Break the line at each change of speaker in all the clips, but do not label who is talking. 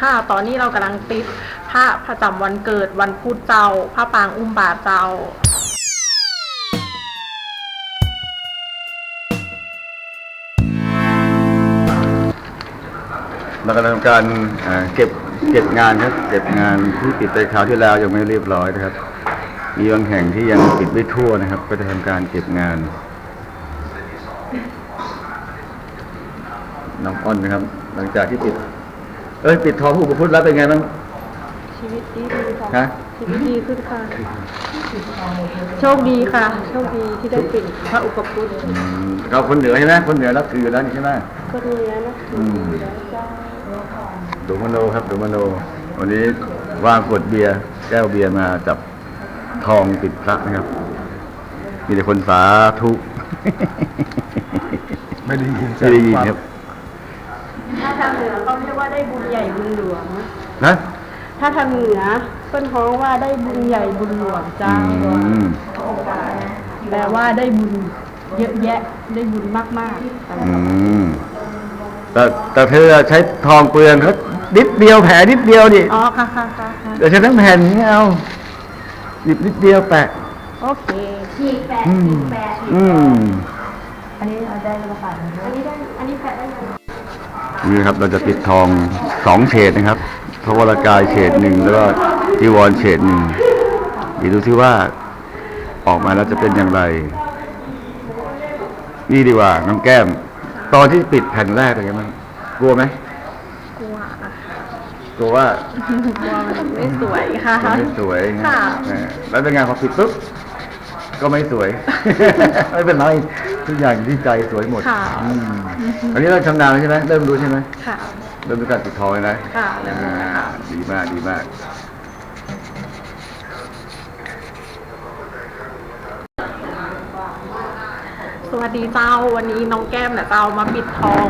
ค่ะ ตอนนี้เรากำลังติดพระประจำวันเกิดวันพุธเจ้า พระปางอุ้มบาทเจ้า
เรากำลังทำการเก็บเก็บงานครับ เก็บงานที่ปิดไปคราวที่แล้วยังไม่เรียบร้อยนะครับ มีบางแห่งที่ยังปิดไม่ทั่วนะครับ ก็จะทำการเก็บงานน้องอ้อนนะครับ หลังจากที่ปิด อ้ยปิดทองผู้ประพุทธแล้วเป็นไงบ้าง
ชีวิตดีดีค่ะ
ฮะ
ชีวิตดีขึ้นค่ะ โชคดีค่ะ โชคดีที่ได้ปิดพระอุปคุต
อืมเราคนเหนือใช่ไหมคนเหนือรับถืออยู่แล้วนี่ใช่ไหม
ก็ดีนะนะ
อืมดูมโนครับดูมโน วันนี้ว่างขวดเบียร์แก้วเบียร์มาจับทองปิดพระนะครับ มีแต่คนสาธุ
ไม่ได้ยิน
ไม่ได้ยินครับ
ถ้าทางเหนือเขาเรียกว่าได้บุญใหญ่บุญหลวง
นะ
ถ้าทางเหนือเพิ่นฮ้องว่าได้บุญใหญ่บุญหลวง
อื
เจ้า
ม
แปลว่าได้บุญเยอะแยะ ได้บุญมากๆ
อืมแต่แต่เธอใช้ทองเปลืองเขานิดเดียวแผลนิดเดียวดิ
อ๋อค่ะค่ะค่ะค่ะ
เดี๋ยวฉันทั้งแผ่นนี้เอาหยิบนิดเดียวแปะ
โอเค
ฉีกแปด
อืม
ฉีกแปด
อืม
อันนี้เอาได้แล้วค่ะ
อันนี้ได้ อันนี้แปะได้ไหม
นี่ครับเราจะปิดทองสองเฉดนะครับพระวรากายเฉดหนึ่งแล้วก็จีวรเฉดหนึ่งเดี๋ยวดูซิว่าออกมาแล้วจะเป็นอย่างไร นี่ดีกว่าน้องแก้ม ตอนที่ปิดแผ่นแรกเป็นไงบ้างกลัวไหม
กลัวอะ
กลัวว่า
กลัวมันไม่สวยค่ะ
มันไม่สวยนะ
ค่ะ
เออแล้วเป็นไงพอปิดปุ๊บ ก็ไม่สวย ไม่เป็นไรทุกอย่างอยู่ที่ใจสวยหมด
ค่ะ
อืมอันนี้เราชำนาญแล้วใช่ไหมเริ่มรู้ใช่ไหม
ค่ะ
เริ่มรู้การปิดทองเลยนะ
ค่ะเริ่มรู้แล้วค่ะ
อ่าดีมากดีมาก
สวัสดีเจ้าวันนี้น้องแก้มเนี่ยเจ้ามาปิดทอง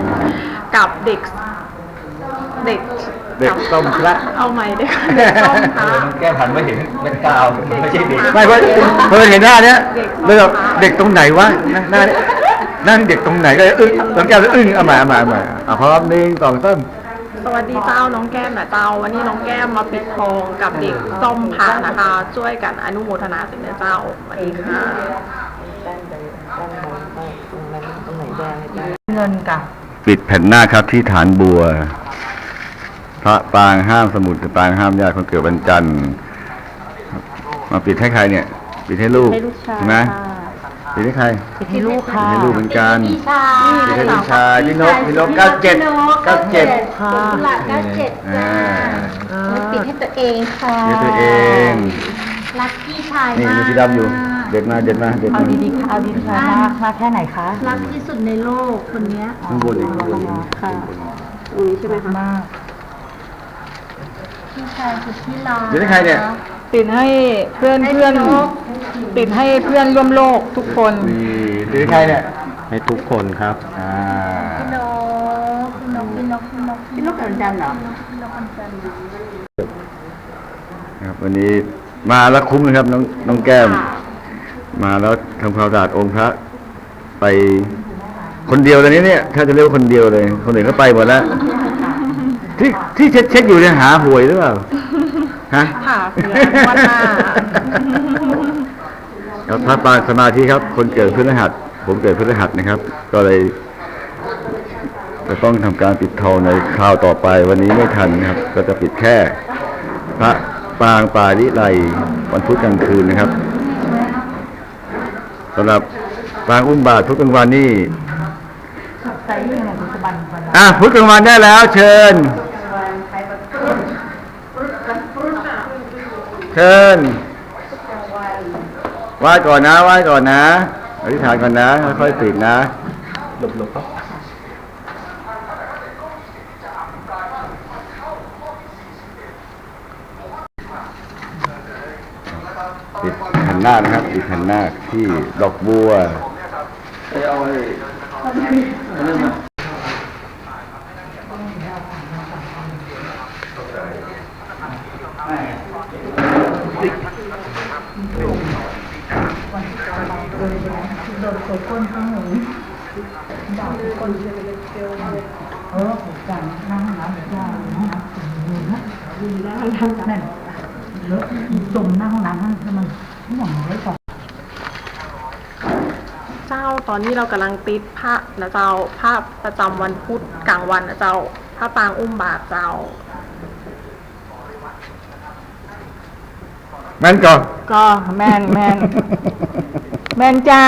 กับเด็ก เด็ก
เด็กต้มพระ
เอาใหม่เด็กเด็กต้มพระ
แก้ผันไม่เห็นเป็นกาวไม่ใช่เด็กไม่เพราะเพราะเห็นหน้าเนี้ย
เด็ก
เลยแบบเด็กตรงไหนวะหน้าเนี้ยหน้านี่เด็กตรงไหนก็เลยอึ้งน้องแก้วเลยอึ้งเอาใหม่เอาใหม่เอาใหม่อะพร้อมหนึ่งสองสาม
สวัสดีเจ้าน้องแก้มนะเจ้าวันนี้น้องแก้มมาปิดทองกับเด็กส้มพระนะคะ ช่วยกันอนุโมทนาสินนะเจ้าสวัสดีค่ะ
เงินกับ
ปิดแผ่นหน้าครับที่ฐานบัวพ ระปางห้ามสมุดปางห้ามญาติคนเกิดวันจันทร์มาปิดให้ใครเนี่ย ปิดให้ลูก
ให้ลูกชาย
ใช่ไหม
ค่ะ
ปิดให้ใคร
ที่ลูก
ปิ
ค่ะ
ดให้ลูกเหมือนกัน
พี่ชาย
ปิดให้พี่ชายพี่นกพี่นกเก้าเจ็ดเก้าเจ็ด
ค่ะหลักเก้าเจ็ด
อ่า
ไม่ปิดให้ตัวเองค่ะ
ปิดให้ตัวเอง
รักพี่ชาย
นี่
มาก
มีสีดำอยู่เด็ดมาเด็ดมาเด็ด
เอา
มา
ดีๆค่ะเอาดีๆค่ะมากมากแค่ไหนคะรักที่สุดในโลกคนเนี้ย
ข้างบนอีกข้างบนอีก
ค่ะตรงนี้ใช่ไหมคะ
มาก พี่ชายสุดที่รัก
เดี๋ยวให้ใครเนี่ย
ติดให้เพื่อนเพื่อนติดให้เพื่อนร่วมโลกทุกคน
นี่เดี๋ยวให้ใครเนี่ย
ให้ทุกคนครับ
อ่า
พี่นกพี่นกพี่นกพี่นกพี่นกเหมือนกันเหรอพี่นกเหมือนกัน
ครับวันนี้มาแล้วคุ้มนะครับน้องน้องแก้ม มาแล้วทำความสะอาดองค์พระ ไปคนเดียวตอนนี้เนี่ย ถ้าจะเรียกว่าคนเดียวเลย คนอื่นก็ไปหมดแล้ว ที่ที่เช็ดเช็ดอยู่เนี่ยหาหวยหรือเปล่าฮะ
ค่ะเผื่อวันหน้า
ครับพระปางสมาธิครับ คนเกิดพฤหัส ผมเกิดพฤหัสนะครับ ก็เลยจะต้องทำการปิดทองในคราวต่อไปวันนี้ไม่ทันนะครับ ก็จะปิดแค่ พระปางปาริไลวันพุธกลางคืนนะครับสำหรับปางอุ้มบาทพุธกลางวันนี่
ใส่ยังไงปัจจุบันวันละ
อะพุธกลางวันได้แล้ว เชิญ เชิญไหว้ก่อนนะไหว้ก่อนนะอธิษฐานก่อนนะค่อยๆปิดนะ
หลบๆครับ
ปิดแผ่นหน้านะครับปิดแผ่นหน้าที่ดอกบัว
โดนโคก้นข้างหนูด่าทุกคนเดียวเออผมจังนั่งน้ำหรือว่านั่งน้ำนั่นแล้วจมหน้าห้องน้ำนั่นแล้วมันไม่อย่างไรก่อน
เจ้าตอนนี้เรากำลังติดพระนะเจ้าภาพประจำวันพุธกลางวันนะเจ้าพระปางอุ้มบาทเจ้า
แม่นก่อน
ก็แม่นแม่นแม่นเจ้า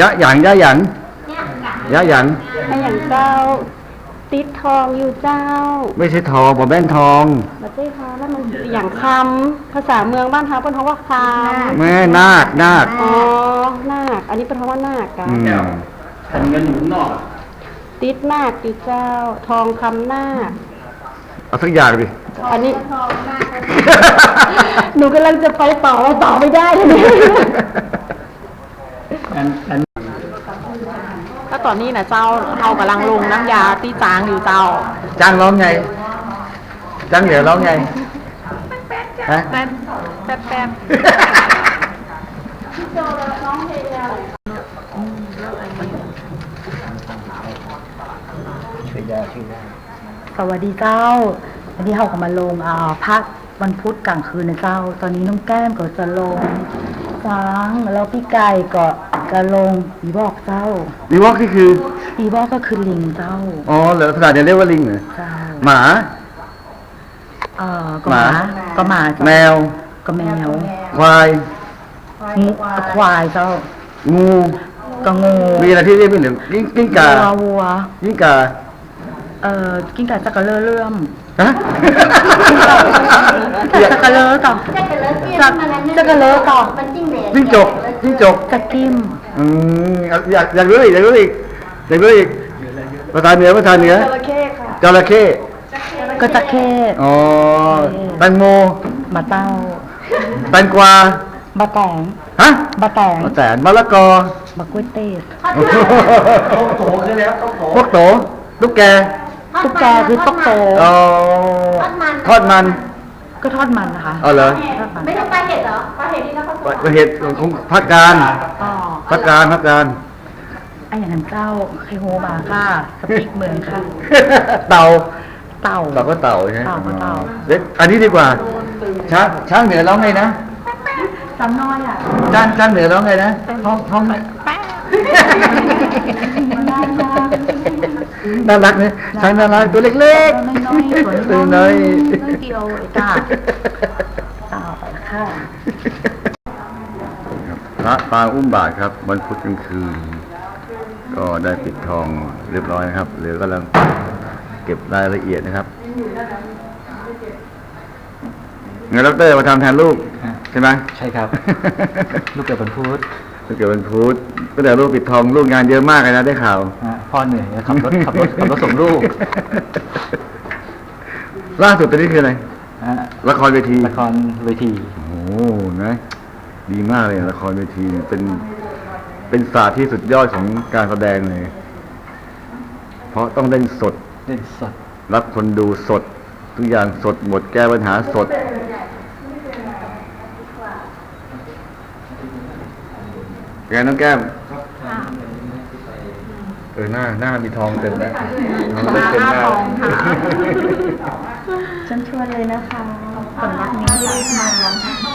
ยะ
หยังยะหยังยะหยัง
ให้อย่างเจ้า ติดทองอยู่เจ้า
ไม่ใช่ทองบ่แม่นทอง
บัใช่ทองแล้วมันอย่างคำภาษาเมืองบ้านเขาเป็นคำว่าคำ
แม่นาคนาค
อ๋อนาคอันนี้เป็นคำว่านาคกัน
อืม
ติดนาคอยู่เจ้า ทองคำนาค
เอาสักอย่างดิ
อันนี้หนูกำลังจะไปต่อเราต่อไม่ได้เลยเนี่ย
แล้วตอนนี้นะเจ้าเรากำลังลงน้ำยาตีจางอยู่เจ้า
จ้างร้องไงจ้างเหนือร้องไงฮะ
แป๊บแป๊บแป๊บ
สวัสดีเจ้า วันนี้เขาก็มาลงอ่าพักวันพุธกลางคืนนะเจ้า ตอนนี้น้องแก้มก็จะลงช้างแล้วพี่ไก่ก็จะลงอีบอกเจ้า
วีวอกที่คือ
อีบอกก็คือลิงเจ้า
อ๋อเหรอภาษาเนี่ยเรียกว่าลิงเหรอ
เจ้า
หมา
เอ่อก็หมา
หมา
ก็หมาเจ้า
แมว
ก็แมว
ควาย
งูควายเจ้า
งู
ก็งู
มีอะไรที่เรียกไม่เหมือนกิ้งกิ้งก่า
วัววัว
กิ้งก่า
เอ่อกิ้งก่าจักระเลอเลื่อม
ฮะ
จักระเลอต่อ จักจักระเลอต่อ
จิ้งจกจิ้งจก
จักกิ้ม
อืมอยากอยากรู้อีกอยากรู้อีกอยากรู้อีกภาษาเหนือภาษาเหนือจระเข้ค่ะจระเข้
ก็จักเข้
อ๋อแตงโม
มาเต้า
แตงกวา
บะแตง
ฮะ
บะแตง
มะแตนมะละกอ
บะกล้วยเต้
พวกโตลูกแก
ตุ๊กแกคือต๊กโต
อ๋อทอดมัน
ก็ทอดมันนะคะ
อ๋อเหรอ
ทอดมัน
ไม่ใช่ปลาเห็ดเหรอปลาเห็ดที่นครสวรรค์
ประเห็ดของภาคกลาง
อ๋อ
ภาคกลางภาคกลาง
ไอ้อย่างนั้นเจ้าใครโฮมาค่ะสปิกเมืองค่ะ
เต่า
เต่า
เต่าก็เต่าใช่ไหม
เต่าก็เต่า
เด็กอันนี้ดีกว่า ช้างช้างเหนือร้องไงนะ
สำน้อยอะ
ช้างช้างเหนือร้องไงนะท้องท้อง
แป๊บ
น่ารักนะช้างน่ารักตัวเล็ก
น้อยๆสวย
ๆตัวน้อย
น้อยเดียวไอ้จ้าเต่าไปค่ะ
พระปางอุ้มบาทครับวันพุธกลางคืน ก็ได้ปิดทองเรียบร้อยนะครับเหลือกำลังเก็บรายละเอียดนะครับงั้นดอกเตอร์มาทำแทนลูกใช่ไหม
ใช่ครับ ลูกเกิดวันพุธ
ลูกเกิดวันพุธก็แต่ลูกปิดทองลูกงานเยอะมากเลยนะได้ข่าว
นะพ่อเหนื่อยขับรถขับรถขับรถส่งลูก
ล่าสุดตอนนี้คืออะไร
นะ
ละครเวที
ละครเวที
โอ้โหนะดีมากเลยละครเวทีเนี่ยเป็นเป็นศาสตร์ที่สุดยอดของการแสดงเลย เพราะต้องเล่นสด
เล่นสด
รับคนดูสด ทุกอย่างสดหมดแก้ปัญหาสด แกน้องแก้มเออหน้าหน้ามีทองเต็มแล้วทองเต็มเต็มหน้า
ทองค่ะ
ฉันชวนเลยนะคะคนรักนี้ที่มา